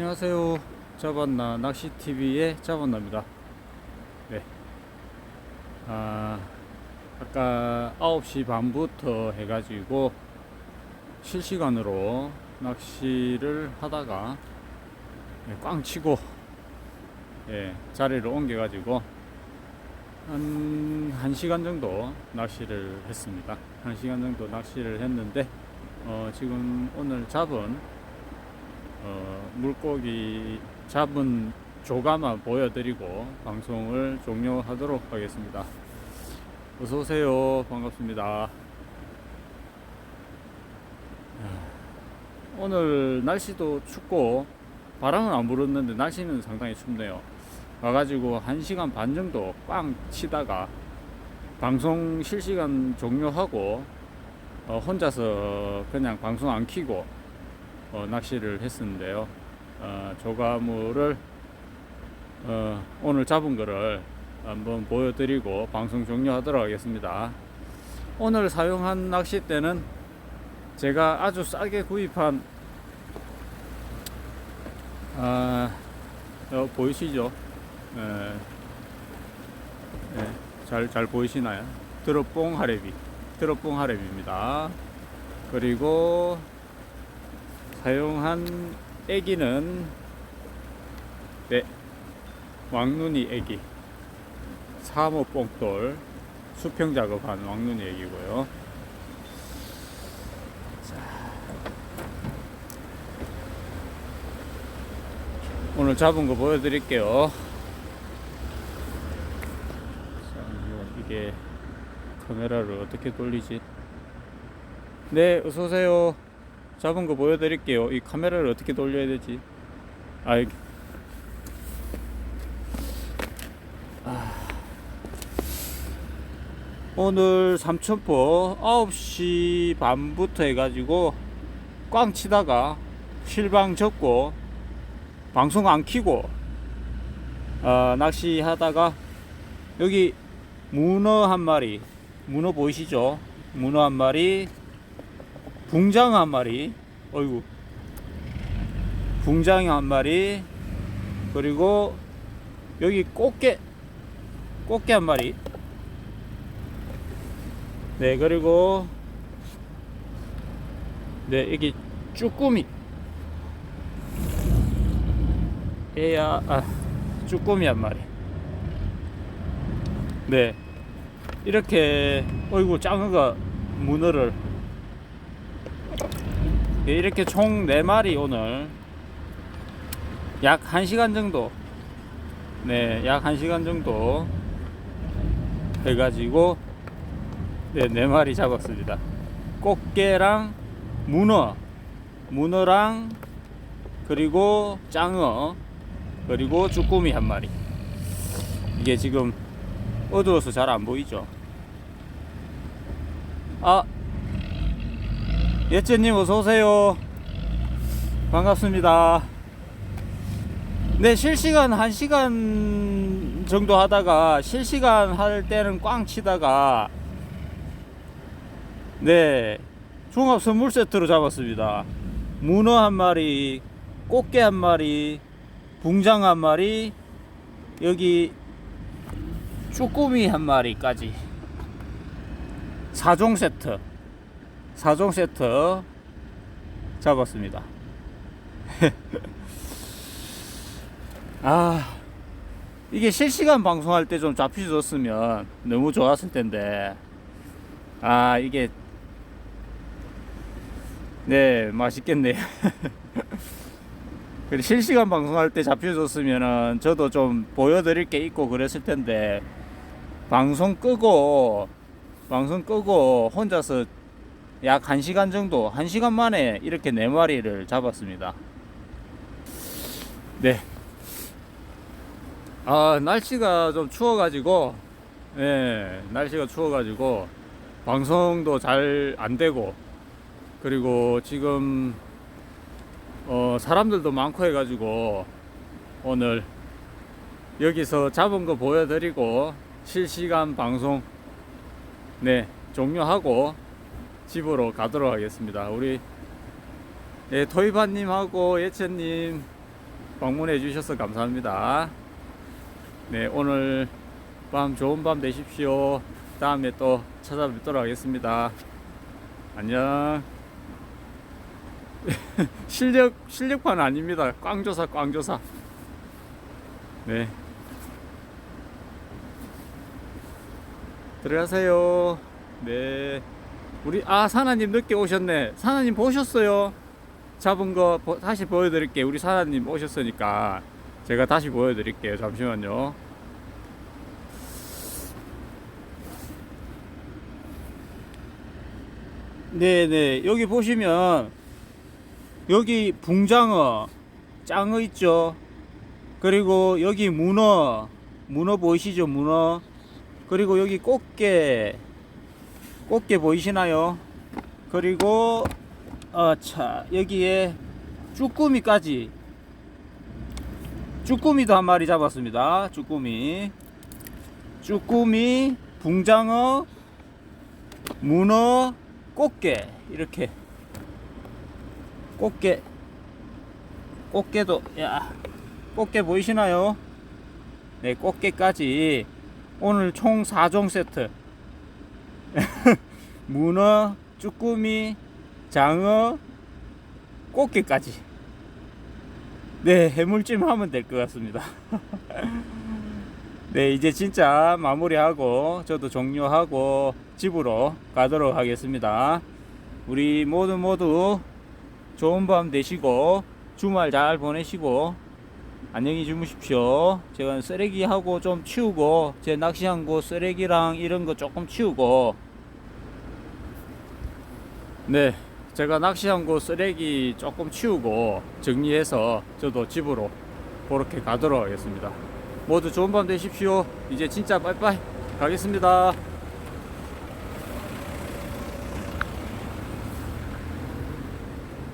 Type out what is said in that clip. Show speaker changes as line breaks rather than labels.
안녕하세요. 잡았나 낚시TV의 잡았나입니다. 네. 아, 아까 9시 반부터 해가지고 실시간으로 낚시를 하다가 네, 꽝 치고 예, 자리를 옮겨가지고 한 1시간 정도 낚시를 했습니다. 1시간 정도 낚시를 했는데 어, 지금 오늘 잡은 어, 물고기 잡은 조가만 보여드리고 방송을 종료하도록 하겠습니다. 어서 오세요. 반갑습니다. 오늘 날씨도 춥고 바람은 안 불었는데 날씨는 상당히 춥네요. 와가지고 1시간 반 정도 꽝 치다가 방송 실시간 종료하고 어, 혼자서 그냥 방송 안 키고 어, 낚시를 했었는데요. 어, 조가물을 어, 오늘 잡은 거를 한번 보여드리고 방송 종료하도록 하겠습니다. 오늘 사용한 낚싯대는 제가 아주 싸게 구입한 아, 어, 보이시죠? 예, 예, 잘, 잘 보이시나요? 드롭봉 하레비. 드롭봉 하레비입니다. 그리고 사용한 애기는 네 왕눈이 애기 3호 뽕돌 수평 작업한 왕눈이 애기고요. 자, 오늘 잡은 거 보여드릴게요. 자, 이게 카메라를 어떻게 돌리지? 네 어서 오세요 잡은 거 보여드릴게요. 이 카메라를 어떻게 돌려야 되지? 아, 여기. 아. 오늘 삼천포 9시 반부터 해가지고 꽝 치다가 실방 접고 방송 안 키고 어, 낚시하다가 여기 문어 한 마리 문어 보이시죠? 문어 한 마리 붕장 한 마리, 어이구, 붕장 한 마리, 그리고 여기 꽃게, 꽃게 한 마리, 네, 그리고 네, 여기 쭈꾸미, 애야, 아, 쭈꾸미 한 마리, 네, 이렇게, 어이구, 짱어가 문어를 예, 이렇게 총 4마리 오늘 약 1시간 정도 네, 약 1시간 정도 해가지고 네, 4마리 잡았습니다. 꽃게랑 문어, 문어랑 그리고 짱어 그리고 쭈꾸미 한 마리 이게 지금 어두워서 잘 안 보이죠? 아 예채님 어서오세요. 반갑습니다. 네 실시간 1시간 정도 하다가 실시간 할 때는 꽝 치다가 네 종합 선물 세트로 잡았습니다. 문어 한 마리 꽃게 한 마리 붕장 한 마리 여기 쭈꾸미 한 마리까지. 4종 세트 4종 세트 잡았습니다. 아, 이게 실시간 방송할 때 좀 잡혀줬으면 너무 좋았을 텐데. 아, 이게, 네, 맛있겠네요. 실시간 방송할 때 잡혀줬으면은 저도 좀 보여드릴 게 있고 그랬을 텐데, 방송 끄고, 방송 끄고 혼자서 약 1시간 정도, 1시간 만에 이렇게 4마리를 잡았습니다. 네. 아, 날씨가 좀 추워가지고, 예, 날씨가 추워가지고, 방송도 잘 안 되고, 그리고 지금, 어, 사람들도 많고 해가지고, 오늘 여기서 잡은 거 보여드리고, 실시간 방송, 네, 종료하고, 집으로 가도록 하겠습니다. 우리 예, 토이바님하고 예채님 방문해 주셔서 감사합니다. 네, 오늘 밤 좋은 밤 되십시오. 다음에 또 찾아뵙도록 하겠습니다. 안녕. 실력 실력판 아닙니다. 꽝조사 꽝조사. 네. 들어가세요. 네. 우리 아 사나님 늦게 오셨네. 사나님 보셨어요? 잡은 거 보- 다시 보여드릴게요. 우리 사나님 오셨으니까 제가 다시 보여드릴게요. 잠시만요. 네네 여기 보시면 여기 붕장어 짱어 있죠. 그리고 여기 문어 문어 보이시죠 문어 그리고 여기 꽃게 꽃게 보이시나요? 그리고 어차 여기에 쭈꾸미까지. 쭈꾸미도 한 마리 잡았습니다. 쭈꾸미. 쭈꾸미 붕장어 문어 꽃게. 이렇게. 꽃게. 꽃게도 야 꽃게 보이시나요? 네 꽃게까지. 오늘 총 4종 세트 문어 쭈꾸미 장어 꽃게까지. 네 해물찜 하면 될 것 같습니다. 네 이제 진짜 마무리하고 저도 종료하고 집으로 가도록 하겠습니다. 우리 모두 모두 좋은 밤 되시고 주말 잘 보내시고 안녕히 주무십시오. 제가 쓰레기하고 좀 치우고 제 낚시한 곳 쓰레기랑 이런 거 조금 치우고. 네 제가 낚시한 곳 쓰레기 조금 치우고 정리해서 저도 집으로 그렇게 가도록 하겠습니다. 모두 좋은 밤 되십시오. 이제 진짜 빠이빠이 가겠습니다